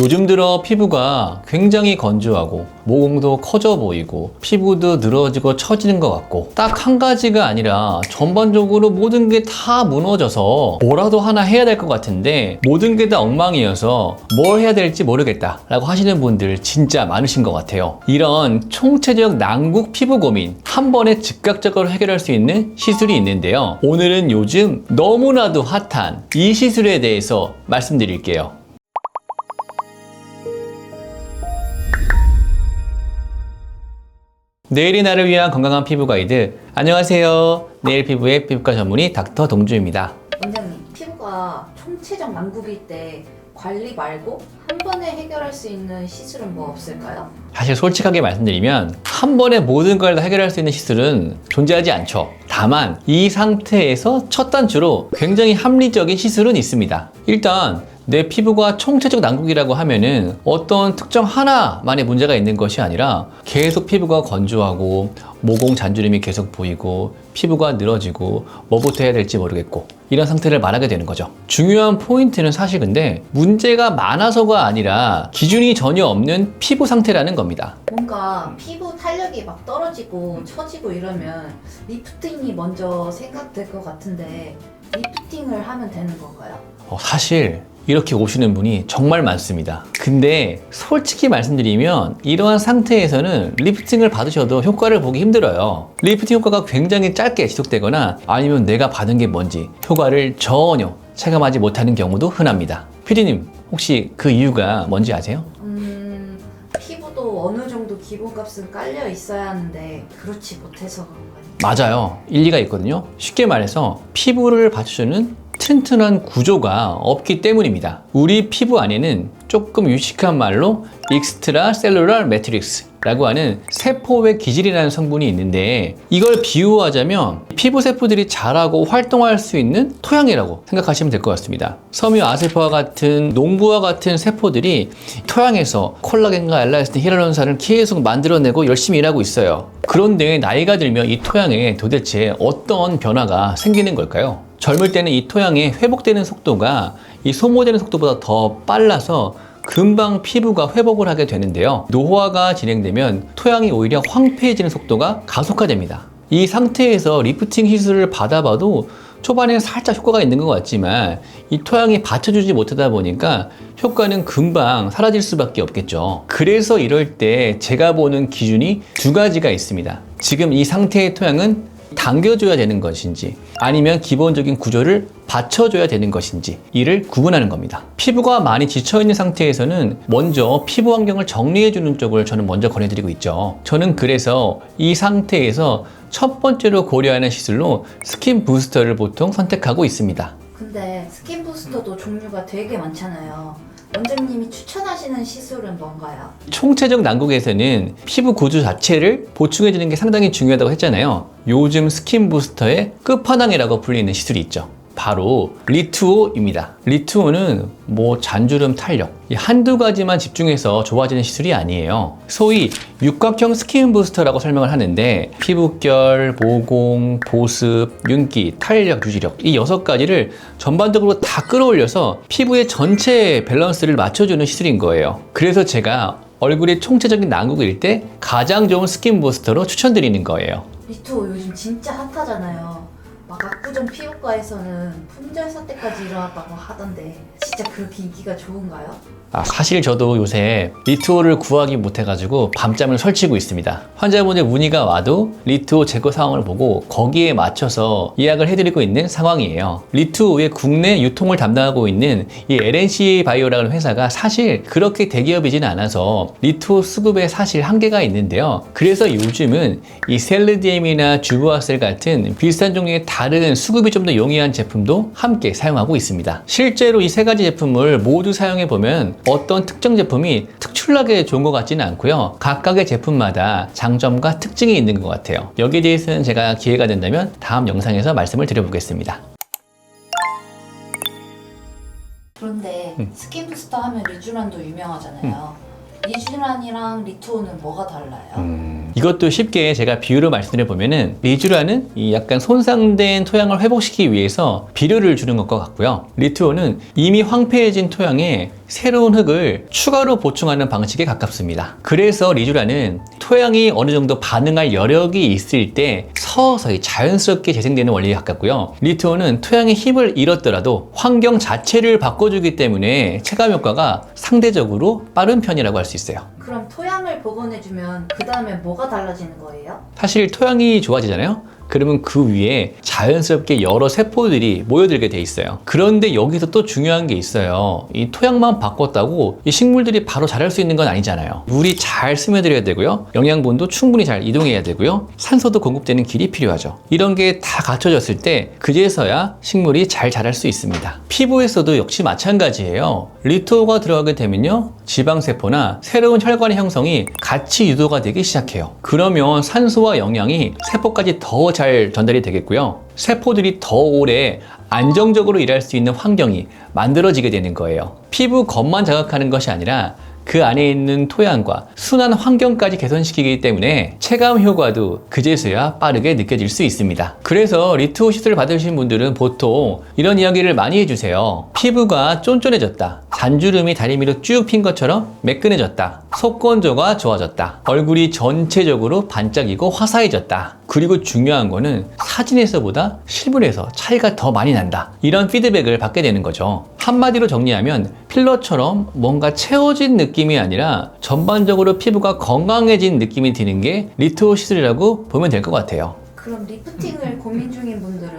요즘 들어 피부가 굉장히 건조하고 모공도 커져 보이고 피부도 늘어지고 처지는 것 같고 딱 한 가지가 아니라 전반적으로 모든 게 다 무너져서 뭐라도 하나 해야 될 것 같은데 모든 게 다 엉망이어서 뭘 해야 될지 모르겠다 라고 하시는 분들 진짜 많으신 것 같아요. 이런 총체적 난국 피부 고민 한 번에 즉각적으로 해결할 수 있는 시술이 있는데요. 오늘은 요즘 너무나도 핫한 이 시술에 대해서 말씀드릴게요 내일이 나를 위한 건강한 피부 가이드 안녕하세요 내일 피부의 피부과 전문의 닥터 동주입니다 원장님, 피부가 총체적 난국일 때 관리 말고 한 번에 해결할 수 있는 시술은 뭐 없을까요? 사실 솔직하게 말씀드리면 한 번에 모든 걸 다 해결할 수 있는 시술은 존재하지 않죠. 다만 이 상태에서 첫 단추로 굉장히 합리적인 시술은 있습니다. 일단 내 피부가 총체적 난국이라고 하면은 어떤 특정 하나만의 문제가 있는 것이 아니라 계속 피부가 건조하고 모공 잔주름이 계속 보이고 피부가 늘어지고 뭐부터 해야 될지 모르겠고 이런 상태를 말하게 되는 거죠. 중요한 포인트는 사실 근데 문제가 많아서가 아니라 기준이 전혀 없는 피부 상태라는 겁니다. 뭔가 피부 탄력이 막 떨어지고 처지고 이러면 리프팅이 먼저 생각될 것 같은데 리프팅을 하면 되는 건가요? 어, 사실 이렇게 오시는 분이 정말 많습니다. 근데 솔직히 말씀드리면 이러한 상태에서는 리프팅을 받으셔도 효과를 보기 힘들어요. 리프팅 효과가 굉장히 짧게 지속되거나 아니면 내가 받은 게 뭔지 효과를 전혀 체감하지 못하는 경우도 흔합니다. 피디님 혹시 그 이유가 뭔지 아세요? 음, 피부도 어느 정도 기본값은 깔려 있어야 하는데 그렇지 못해서 그런 거아요 맞아요. 일리가 있거든요. 쉽게 말해서 피부를 받쳐주는 튼튼한 구조가 없기 때문입니다. 우리 피부 안에는 조금 유식한 말로 익스트라 셀룰러 매트릭스 라고 하는 세포의 기질이라는 성분이 있는데 이걸 비유하자면 피부 세포들이 자라고 활동할 수 있는 토양이라고 생각하시면 될 것 같습니다. 섬유 아세포와 같은 농부와 같은 세포들이 토양에서 콜라겐과 엘라스틴, 히알루론산을 계속 만들어내고 열심히 일하고 있어요. 그런데 나이가 들면 이 토양에 도대체 어떤 변화가 생기는 걸까요? 젊을 때는 이 토양에 회복되는 속도가 이 소모되는 속도보다 더 빨라서 금방 피부가 회복을 하게 되는데요. 노화가 진행되면 토양이 오히려 황폐해지는 속도가 가속화됩니다. 이 상태에서 리프팅 시술을 받아봐도 초반에는 살짝 효과가 있는 것 같지만 이 토양이 받쳐주지 못하다 보니까 효과는 금방 사라질 수밖에 없겠죠. 그래서 이럴 때 제가 보는 기준이 두 가지가 있습니다. 지금 이 상태의 토양은 당겨줘야 되는 것인지 아니면 기본적인 구조를 받쳐줘야 되는 것인지 이를 구분하는 겁니다. 피부가 많이 지쳐있는 상태에서는 먼저 피부 환경을 정리해주는 쪽을 저는 먼저 권해드리고 있죠. 저는 그래서 이 상태에서 첫 번째로 고려하는 시술로 스킨 부스터를 보통 선택하고 있습니다. 근데 스킨 부스터도 종류가 되게 많잖아요. 원장님이 추천하시는 시술은 뭔가요? 총체적 난국에서는 피부 구조 자체를 보충해주는 게 상당히 중요하다고 했잖아요. 요즘 스킨 부스터의 끝판왕이라고 불리는 시술이 있죠. 바로 리투오입니다. 리투오는 뭐 잔주름 탄력 이 한두 가지만 집중해서 좋아지는 시술이 아니에요. 소위 육각형 스킨 부스터라고 설명을 하는데 피부결, 모공, 보습, 윤기, 탄력, 유지력 이 여섯 가지를 전반적으로 다 끌어올려서 피부의 전체 밸런스를 맞춰주는 시술인 거예요. 그래서 제가 얼굴이 총체적인 난국일 때 가장 좋은 스킨 부스터로 추천드리는 거예요. 리투 요즘 진짜 핫하잖아요. 막 압구정 피부과에서는 품절 사태까지 일어났다고 하던데 진짜 그렇게 인기가 좋은가요? 아, 사실 저도 요새 리투오를 구하기 못해가지고 밤잠을 설치고 있습니다. 환자분의 문의가 와도 리투오 재고 상황을 보고 거기에 맞춰서 예약을 해드리고 있는 상황이에요. 리투오의 국내 유통을 담당하고 있는 이 LNC 바이오라는 회사가 사실 그렇게 대기업이진 않아서 리투오 수급에 사실 한계가 있는데요. 그래서 요즘은 이 셀르디엠이나 주부아셀 같은 비슷한 종류의 다른 수급이 좀 더 용이한 제품도 함께 사용하고 있습니다. 실제로 이 세 가지 제품을 모두 사용해 보면 어떤 특정 제품이 특출나게 좋은 것 같지는 않고요. 각각의 제품마다 장점과 특징이 있는 것 같아요. 여기에 대해서는 제가 기회가 된다면 다음 영상에서 말씀을 드려보겠습니다. 그런데 음. 스킨 부스터 하면 리쥬란도 유명하잖아요. 리쥬란이랑 리투오는 뭐가 달라요? 이것도 쉽게 제가 비유로 말씀드려 보면은 리쥬라는 이 약간 손상된 토양을 회복시키기 위해서 비료를 주는 것과 같고요. 리투오는 이미 황폐해진 토양에 새로운 흙을 추가로 보충하는 방식에 가깝습니다. 그래서 리쥬라는 토양이 어느 정도 반응할 여력이 있을 때 서서히 자연스럽게 재생되는 원리에 가깝고요. 리투어는 토양의 힘을 잃었더라도 환경 자체를 바꿔주기 때문에 체감 효과가 상대적으로 빠른 편이라고 할 수 있어요. 그럼 토양을 복원해주면 그 다음에 뭐가 달라지는 거예요? 사실 토양이 좋아지잖아요. 그러면 그 위에 자연스럽게 여러 세포들이 모여들게 돼 있어요. 그런데 여기서 또 중요한 게 있어요. 이 토양만 바꿨다고 이 식물들이 바로 자랄 수 있는 건 아니잖아요. 물이 잘 스며들어야 되고요. 영양분도 충분히 잘 이동해야 되고요. 산소도 공급되는 길이 필요하죠. 이런 게 다 갖춰졌을 때 그제서야 식물이 잘 자랄 수 있습니다. 피부에서도 역시 마찬가지예요. 리토가 들어가게 되면요. 지방세포나 새로운 혈관의 형성이 같이 유도가 되기 시작해요. 그러면 산소와 영양이 세포까지 더 잘 전달이 되겠고요. 세포들이 더 오래 안정적으로 일할 수 있는 환경이 만들어지게 되는 거예요. 피부 겉만 자극하는 것이 아니라 그 안에 있는 토양과 순환 환경까지 개선시키기 때문에 체감 효과도 그제서야 빠르게 느껴질 수 있습니다. 그래서 리투오 시술을 받으신 분들은 보통 이런 이야기를 많이 해주세요. 피부가 쫀쫀해졌다. 잔주름이 다리 위로 쭉 핀 것처럼 매끈해졌다. 속건조가 좋아졌다. 얼굴이 전체적으로 반짝이고 화사해졌다. 그리고 중요한 거는 사진에서보다 실물에서 차이가 더 많이 난다. 이런 피드백을 받게 되는 거죠. 한마디로 정리하면 필러처럼 뭔가 채워진 느낌이 아니라 전반적으로 피부가 건강해진 느낌이 드는 게 리투오 시술이라고 보면 될 것 같아요. 그럼 리프팅을 고민 중인 분들은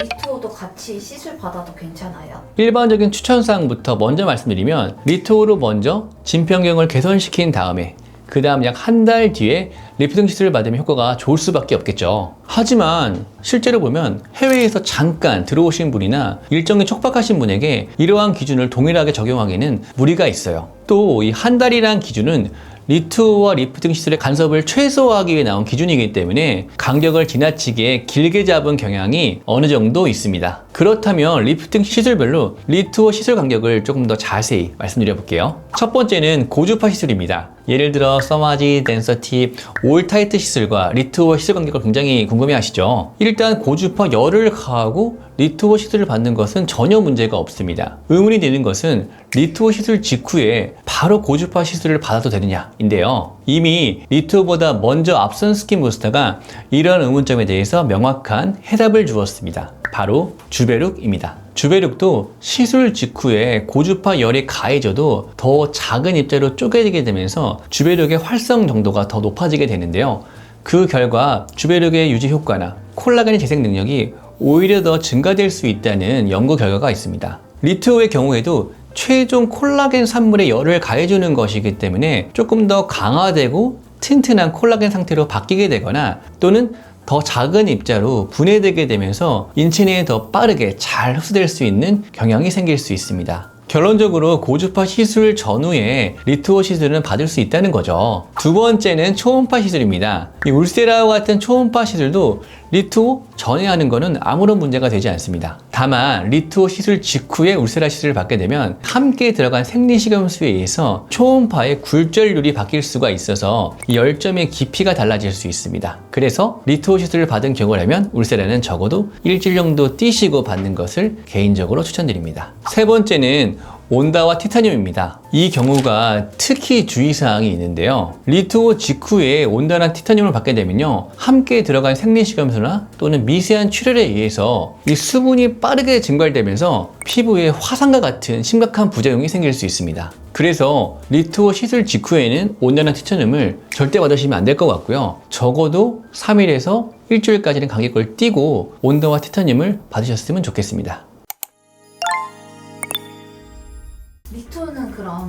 리투어도 같이 시술 받아도 괜찮아요? 일반적인 추천사항부터 먼저 말씀드리면 리토로 먼저 진평경을 개선시킨 다음에 그 다음 약 한 달 뒤에 리프팅 시술을 받으면 효과가 좋을 수밖에 없겠죠. 하지만 실제로 보면 해외에서 잠깐 들어오신 분이나 일정이 촉박하신 분에게 이러한 기준을 동일하게 적용하기는 무리가 있어요. 또 이 한 달이란 기준은 리투와 리프팅 시술의 간섭을 최소화하기 위해 나온 기준이기 때문에 간격을 지나치게 길게 잡은 경향이 어느 정도 있습니다. 그렇다면 리프팅 시술별로 리투어 시술 간격을 조금 더 자세히 말씀드려 볼게요. 첫 번째는 고주파 시술입니다. 예를 들어 서마지, 댄서티, 올타이트 시술과 리투어 시술 간격을 굉장히 궁금해 하시죠? 일단 고주파 열을 가하고 리투어 시술을 받는 것은 전혀 문제가 없습니다. 의문이 되는 것은 리투어 시술 직후에 바로 고주파 시술을 받아도 되느냐인데요. 이미 리투어보다 먼저 앞선 스킨 부스터가 이런 의문점에 대해서 명확한 해답을 주었습니다. 바로 주베룩입니다. 주베룩도 시술 직후에 고주파 열이 가해져도 더 작은 입자로 쪼개지게 되면서 주베룩의 활성 정도가 더 높아지게 되는데요. 그 결과 주베룩의 유지 효과나 콜라겐의 재생 능력이 오히려 더 증가될 수 있다는 연구 결과가 있습니다. 리트오의 경우에도 최종 콜라겐 산물에 열을 가해주는 것이기 때문에 조금 더 강화되고 튼튼한 콜라겐 상태로 바뀌게 되거나 또는 더 작은 입자로 분해되게 되면서 인체 내에 더 빠르게 잘 흡수될 수 있는 경향이 생길 수 있습니다. 결론적으로 고주파 시술 전후에 리투어 시술은 받을 수 있다는 거죠. 두 번째는 초음파 시술입니다. 이 울세라와 같은 초음파 시술도 리투어 전에 하는 거는 아무런 문제가 되지 않습니다. 다만 리투어 시술 직후에 울세라 시술을 받게 되면 함께 들어간 생리식염수에 의해서 초음파의 굴절률이 바뀔 수가 있어서 이 열점의 깊이가 달라질 수 있습니다. 그래서 리투어 시술을 받은 경우라면 울세라는 적어도 일주일 정도 뛰시고 받는 것을 개인적으로 추천드립니다. 세 번째는 온다와 티타늄입니다. 이 경우가 특히 주의사항이 있는데요. 리투어 직후에 온다나 티타늄을 받게 되면요. 함께 들어간 생리식염수나 또는 미세한 출혈에 의해서 이 수분이 빠르게 증발되면서 피부에 화상과 같은 심각한 부작용이 생길 수 있습니다. 그래서 리투어 시술 직후에는 온다나 티타늄을 절대 받으시면 안 될 것 같고요. 적어도 3일에서 일주일까지는 간격을 띄고 온도와 티타늄을 받으셨으면 좋겠습니다.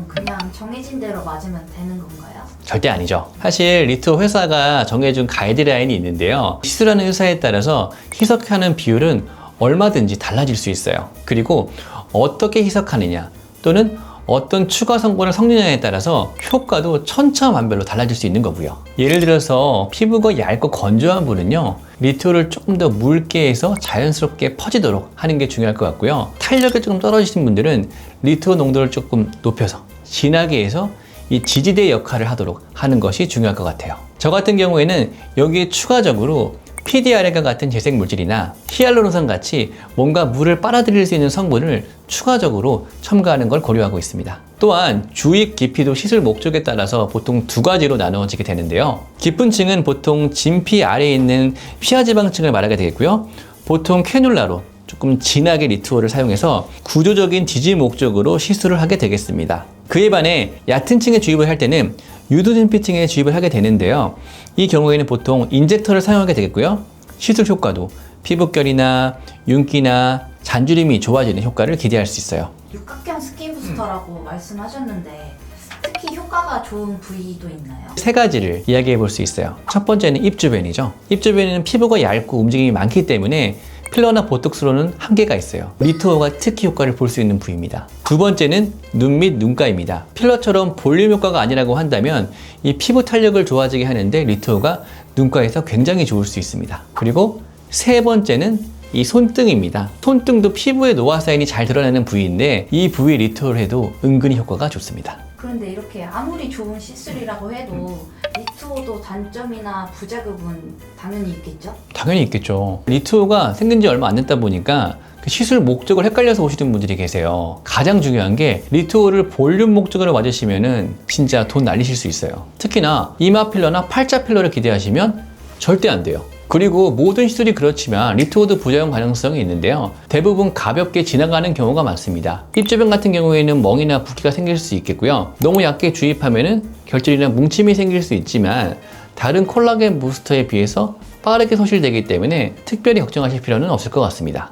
그냥 정해진 대로 맞으면 되는 건가요? 절대 아니죠. 사실 리투어 회사가 정해준 가이드라인이 있는데요. 시술하는 회사에 따라서 희석하는 비율은 얼마든지 달라질 수 있어요. 그리고 어떻게 희석하느냐 또는 어떤 추가 성분을 섞느냐에 따라서 효과도 천차만별로 달라질 수 있는 거고요. 예를 들어서 피부가 얇고 건조한 분은요. 리투어를 조금 더 묽게 해서 자연스럽게 퍼지도록 하는 게 중요할 것 같고요. 탄력이 조금 떨어지신 분들은 리투어 농도를 조금 높여서 진하게 해서 이 지지대 역할을 하도록 하는 것이 중요할 것 같아요. 저 같은 경우에는 여기에 추가적으로 PDR과 같은 재생 물질이나 히알루론산 같이 뭔가 물을 빨아들일 수 있는 성분을 추가적으로 첨가하는 걸 고려하고 있습니다. 또한 주입 깊이도 시술 목적에 따라서 보통 두 가지로 나누어지게 되는데요. 깊은 층은 보통 진피 아래에 있는 피하지방층을 말하게 되겠고요. 보통 캐뉼라로 조금 진하게 리투어를 사용해서 구조적인 지지 목적으로 시술을 하게 되겠습니다. 그에 반해 얕은 층에 주입을 할 때는 유도진피층에 주입을 하게 되는데요. 이 경우에는 보통 인젝터를 사용하게 되겠고요. 시술 효과도 피부결이나 윤기나 잔주림이 좋아지는 효과를 기대할 수 있어요. 육각형 스킨 부스터라고 말씀하셨는데 특히 효과가 좋은 부위도 있나요? 세 가지를 이야기해 볼 수 있어요. 첫 번째는 입 주변이죠. 입 주변에는 피부가 얇고 움직임이 많기 때문에 필러나 보톡스로는 한계가 있어요. 리투어가 특히 효과를 볼 수 있는 부위입니다. 두 번째는 눈 및 눈가입니다. 필러처럼 볼륨 효과가 아니라고 한다면 이 피부 탄력을 좋아지게 하는데 리투어가 눈가에서 굉장히 좋을 수 있습니다. 그리고 세 번째는 이 손등입니다. 손등도 피부에 노화사인이 잘 드러나는 부위인데 이 부위 리투어를 해도 은근히 효과가 좋습니다. 그런데 이렇게 아무리 좋은 시술이라고 해도 리투어도 단점이나 부작용은 당연히 있겠죠? 당연히 있겠죠. 리투어가 생긴 지 얼마 안 됐다 보니까 그 시술 목적을 헷갈려서 오시는 분들이 계세요. 가장 중요한 게 리투어를 볼륨 목적으로 맞으시면은 진짜 돈 날리실 수 있어요. 특히나 이마 필러나 팔자 필러를 기대하시면 절대 안 돼요. 그리고 모든 시술이 그렇지만 리투어도 부작용 가능성이 있는데요. 대부분 가볍게 지나가는 경우가 많습니다. 입 주변 같은 경우에는 멍이나 붓기가 생길 수 있겠고요. 너무 얕게 주입하면은 결절이나 뭉침이 생길 수 있지만 다른 콜라겐 부스터에 비해서 빠르게 소실되기 때문에 특별히 걱정하실 필요는 없을 것 같습니다.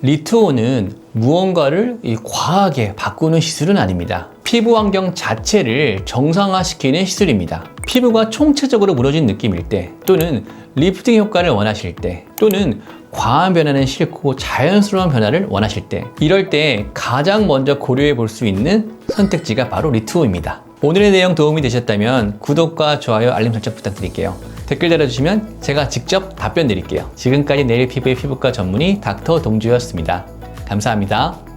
리투오는 무언가를 이 과하게 바꾸는 시술은 아닙니다. 피부 환경 자체를 정상화시키는 시술입니다. 피부가 총체적으로 무너진 느낌일 때, 또는 리프팅 효과를 원하실 때, 또는 과한 변화는 싫고 자연스러운 변화를 원하실 때, 이럴 때 가장 먼저 고려해 볼 수 있는 선택지가 바로 리투오입니다. 오늘의 내용 도움이 되셨다면 구독과 좋아요, 알림 설정 부탁드릴게요. 댓글 달아주시면 제가 직접 답변 드릴게요. 지금까지 내일 피부의 피부과 전문의 닥터 동주였습니다. 감사합니다.